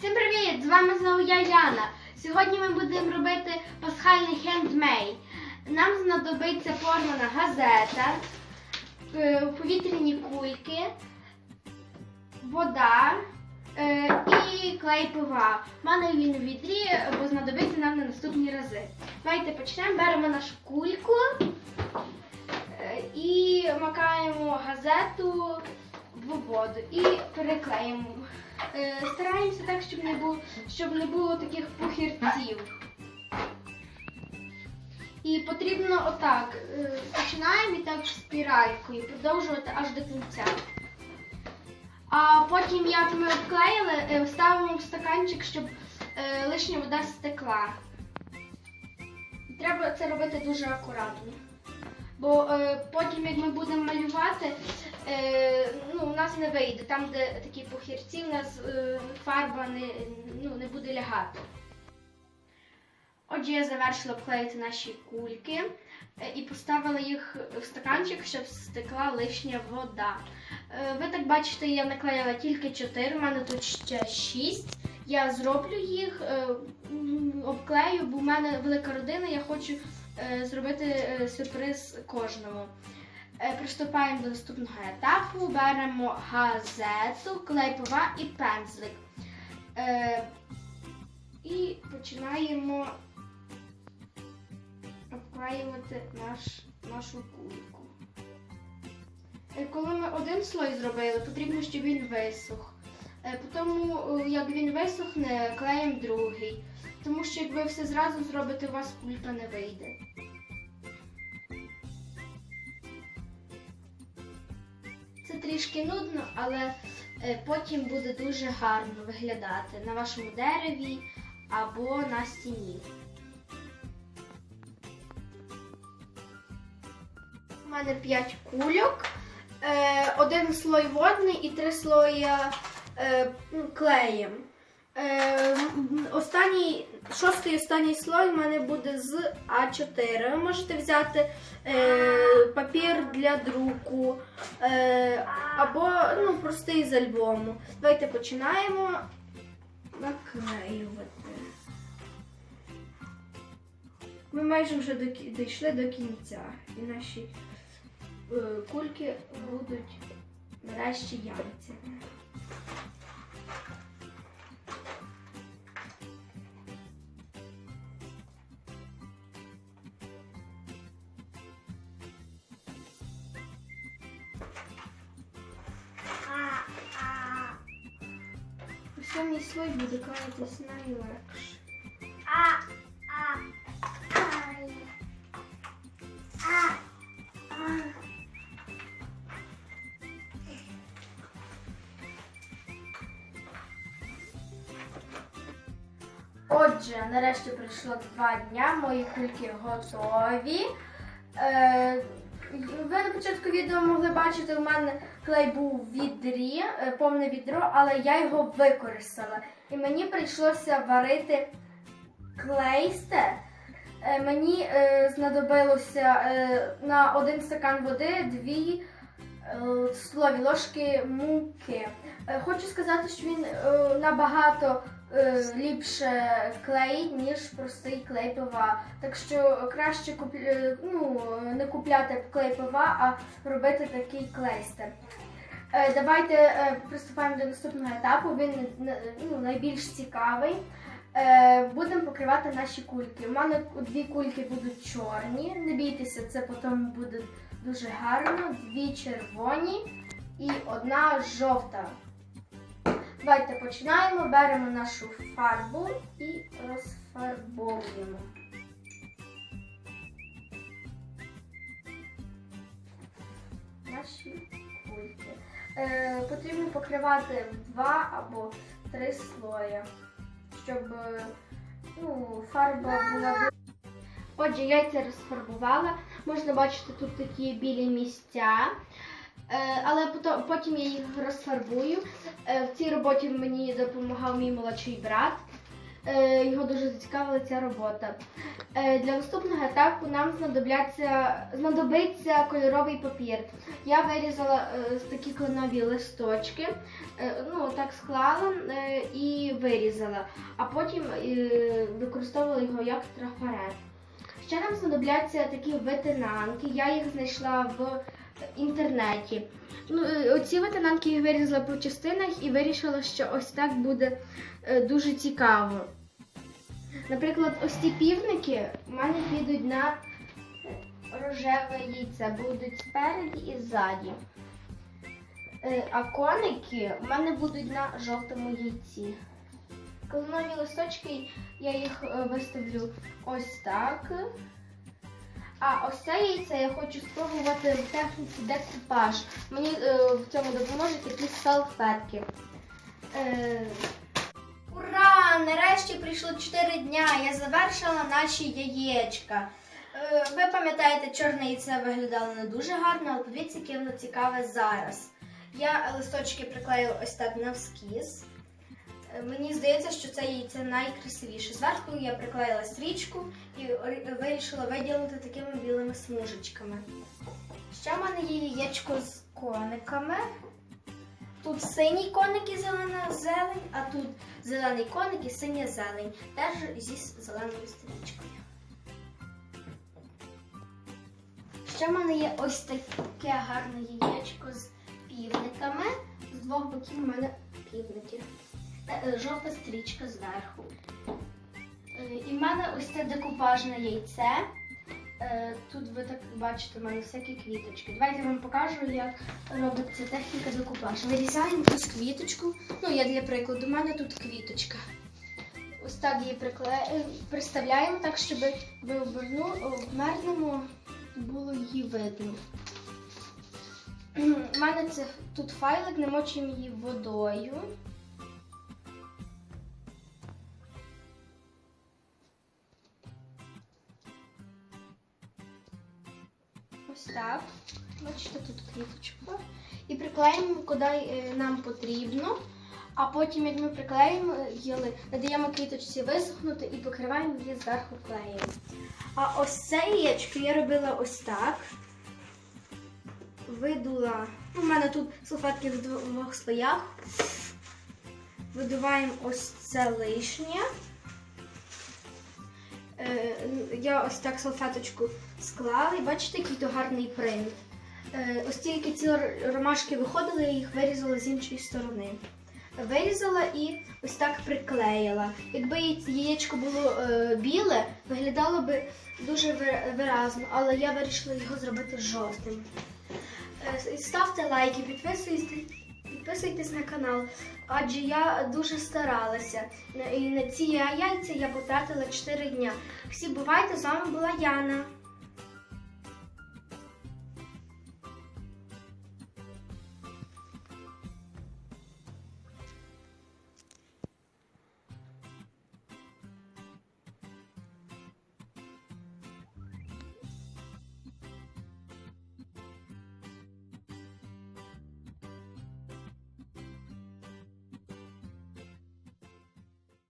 Всім привіт! З вами знову я Яна. Сьогодні ми будемо робити пасхальний хендмейд. Нам знадобиться порвана газета, е, повітряні кульки, вода е, і клей пива. У мене він у відрі, бо знадобиться нам на наступні рази. Давайте почнемо. Беремо нашу кульку е, і макаємо газету воду і переклеїмо. Е, Стараємося так, щоб не було, щоб не було таких пухірців. І потрібно отак. е, Починаємо і так спіралькою, продовжувати аж до кінця. А потім, як ми обклеїли, е, ставимо в стаканчик, щоб лишня вода стекла. Треба це робити дуже акуратно. Бо потім, як ми будемо малювати, ну, у нас не вийде. Там, де такі похірці, у нас е, фарба не, ну, не буде лягати. Отже, я завершила обклеїти наші кульки е, і поставила їх в стаканчик, щоб стекла лишня вода. Е, ви так бачите, я наклеїла тільки 4, у мене тут ще 6. Я зроблю їх, е, обклею, бо в мене велика родина, я хочу е, зробити е, сюрприз кожному. Е, Приступаємо до наступного етапу. Беремо газету, клей пива і пензлик. Е, І починаємо обклеювати наш, нашу кульку. Е, Коли ми один слой зробили, потрібно, щоб він висох. Е, як він висохне, клеїмо другий. Тому що як ви все зразу зробите, у вас кулька не вийде. Трішки нудно, але е, потім буде дуже гарно виглядати на вашому дереві або на стіні. У мене 5 кульок, е, один слой водний і три слої е, ну, клеєм. Останній, шостий останній слой у мене буде з А4. Ви можете взяти е, папір для друку е, або ну, простий з альбому. Давайте починаємо наклеювати. Ми майже вже дійшли до кінця, і наші е, кульки будуть нарешті яйцями. Сьомий слой буде клеїтись найлегше. Отже, нарешті пройшло два дня, мої кульки готові. Е, ви на початку відео могли бачити, у мене клей був в відрі, е, повне відро, але я його використала. І мені прийшлося варити клейсте. Е, Мені е, знадобилося на один стакан води дві столові ложки муки. Е, Хочу сказати, що він е, набагато е, ліпше клеїть, ніж простий клей пива. Так що краще куп... е, ну, не купляти клей пива, а робити такий клейстер. Е, Давайте е, приступаємо до наступного етапу. Він е, ну, найбільш цікавий. Е, Будемо покривати наші кульки. У мене дві кульки будуть чорні. Не бійтеся, це потім буде дуже гарно. Дві червоні і одна жовта. Давайте починаємо. Беремо нашу фарбу і розфарбовуємо. Наші кульки. Е, потрібно покривати два або три слої, щоб е, ну, фарба була. Отже, яйця розфарбувала. Можна бачити тут такі білі місця. Е, Але потім я їх розфарбую. Е, В цій роботі мені допомагав мій молодший брат. е, його дуже зацікавила ця робота. Для наступного етапу нам знадобиться кольоровий папір. Я вирізала такі кленові листочки, ну так склала і вирізала, а потім використовувала його як трафарет. Ще нам знадобляться такі витинанки. Я їх знайшла в інтернеті. Ну, е, оці витинанки я вирізала по частинах і вирішила, що ось так буде е, дуже цікаво. Наприклад, ось ці півники у мене підуть на рожеве яйце, будуть спереді і ззаді. Е, А коники у мене будуть на жовтому яйці. Кленові листочки я їх е, виставлю ось так. А ось це яйце я хочу спробувати в техніці декупаж. Мені е, в цьому допоможуть такі салфетки. Е, Ура! Нарешті прийшло 4 дня. Я завершила наші яєчка. Е, ви пам'ятаєте, чорне яйце виглядало не дуже гарно, але подивіться, яке воно цікаве зараз. Я листочки приклеїла ось так навскіз. Мені здається, що це яйце найкрасивіше. Зверху я приклеїла стрічку і вирішила виділити такими білими смужечками. Ще в мене є яєчко з кониками. Тут синій коник і зелена зелень, а тут зелений коник і синя зелень. Теж зі зеленою стрічкою. Ще в мене є ось таке гарне яєчко з півниками. З двох боків у мене півники. Е, Жовта стрічка зверху. Е, І в мене ось це декупажне яйце. Е, Тут ви так бачите, в мене всякі квіточки. Давайте я вам покажу, як робиться техніка декупаж. Вирізаємо ось квіточку. Ну, я для прикладу, у мене тут квіточка. Ось так її приставляємо так, щоб ви оберну було її видно. У мене тут файлик, намочуємо її водою. Тут квіточка. І приклеїмо, куди е, нам потрібно. А потім, як ми приклеїмо її, надаємо квіточці висохнути і покриваємо її зверху клеєм. А ось це яєчко я робила ось так. Видула. У мене тут салфетки в двох слоях. Видуваємо ось це лишнє. Е, Я ось так салфеточку склала і бачите, який то гарний принт. Е, Ось тільки ці ромашки виходили, я їх вирізала з іншої сторони. Вирізала і ось так приклеїла. Якби яєчко було е, біле, виглядало би дуже виразно, але я вирішила його зробити жовтим. Е, Ставте лайки, підписуйтесь, підписуйтесь на канал, адже я дуже старалася. І на ці яйця я потратила 4 дня. Всі бувайте, з вами була Яна.